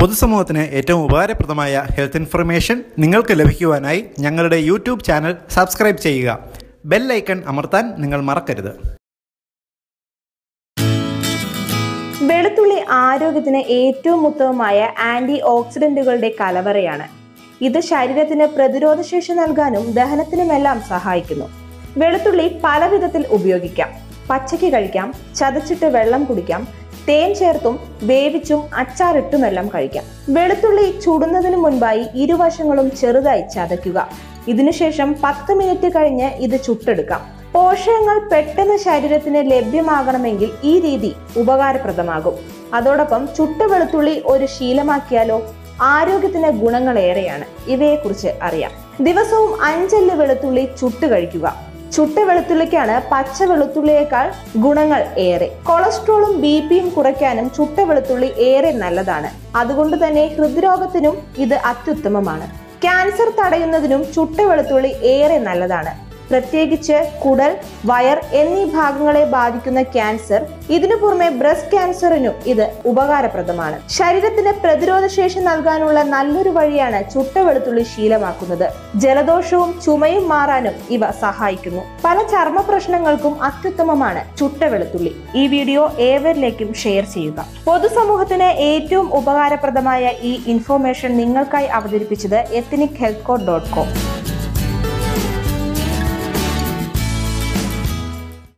പൊതുസമൂഹത്തിന് ഏറ്റവും ഉപകാരപ്രദമായ ഹെൽത്ത് ഇൻഫർമേഷൻ നിങ്ങൾക്ക് ലഭിക്കുവാനായി ഞങ്ങളുടെ യൂട്യൂബ് ചാനൽ സബ്സ്ക്രൈബ് ചെയ്യുക. ബെൽ ഐക്കൺ അമർത്താൻ നിങ്ങൾ മറക്കരുത്. വെളുത്തുള്ളി ആരോഗ്യത്തിന് ഏറ്റവും ഉത്തമമായ ആന്റി ഓക്സിഡന്റുകളുടെ കലവറയാണ്. ഇത് ശരീരത്തിന് പ്രതിരോധശേഷി നൽകാനും ദഹനത്തിനുമെല്ലാം സഹായിക്കുന്നു. വെളുത്തുള്ളി പല വിധത്തിൽ ഉപയോഗിക്കാം. പച്ചയ്ക്ക് കഴിക്കാം ചതച്ചിട്ട് വെള്ളം കുടിക്കാം തേൻ ചേർത്തും വേവിച്ചും അച്ചാറിട്ടുമെല്ലാം കഴിക്കാം. വെളുത്തുള്ളി ചുടുന്നതിന് മുൻപായി ഇരുവശങ്ങളും ചെറുതായി ചതയ്ക്കുക. ഇതിനുശേഷം പത്ത് മിനിറ്റ് കഴിഞ്ഞ് ഇത് ചുട്ടെടുക്കാം. പോഷകങ്ങൾ പെട്ടെന്ന് ശരീരത്തിന് ലഭ്യമാകണമെങ്കിൽ ഈ രീതി ഉപകാരപ്രദമാകും. അതോടൊപ്പം ചുട്ട വെളുത്തുള്ളി ഒരു ശീലമാക്കിയാലോ ആരോഗ്യത്തിന് ഗുണങ്ങൾ ഏറെയാണ് ഇവയെക്കുറിച്ച് അറിയാം. ദിവസവും അഞ്ചല്ല് വെളുത്തുള്ളി ചുട്ട് കഴിക്കുക. ചുട്ട വെളുത്തുള്ളിക്കാണ് പച്ച വെളുത്തുള്ളിയേക്കാൾ ഗുണങ്ങൾ ഏറെ. കൊളസ്ട്രോളും ബി പിയും കുറയ്ക്കാനും ചുട്ട വെളുത്തുള്ളി ഏറെ നല്ലതാണ്. അതുകൊണ്ട് തന്നെ ഹൃദ്രോഗത്തിനും ഇത് അത്യുത്തമമാണ്. ക്യാൻസർ തടയുന്നതിനും ചുട്ട വെളുത്തുള്ളി ഏറെ നല്ലതാണ്. പ്രത്യേകിച്ച് കുടൽ വയർ എന്നീ ഭാഗങ്ങളെ ബാധിക്കുന്ന ക്യാൻസർ ഇതിനു പുറമെ ബ്രസ്റ്റ് ക്യാൻസറിനും ഇത് ഉപകാരപ്രദമാണ്. ശരീരത്തിന് പ്രതിരോധ ശേഷി നൽകാനുള്ള നല്ലൊരു വഴിയാണ് ചുട്ട വെളുത്തുള്ളി ശീലമാക്കുന്നത്. ജലദോഷവും ചുമയും മാറാനും ഇവ സഹായിക്കുന്നു. പല ചർമ്മ പ്രശ്നങ്ങൾക്കും അത്യുത്തമമാണ് ചുട്ട വെളുത്തുള്ളി ഈ വീഡിയോ ഏവരിലേക്കും ഷെയർ ചെയ്യുക. പൊതുസമൂഹത്തിന് ഏറ്റവും ഉപകാരപ്രദമായ ഈ ഇൻഫോർമേഷൻ നിങ്ങൾക്കായി അവതരിപ്പിച്ചത് ethnic health code dot com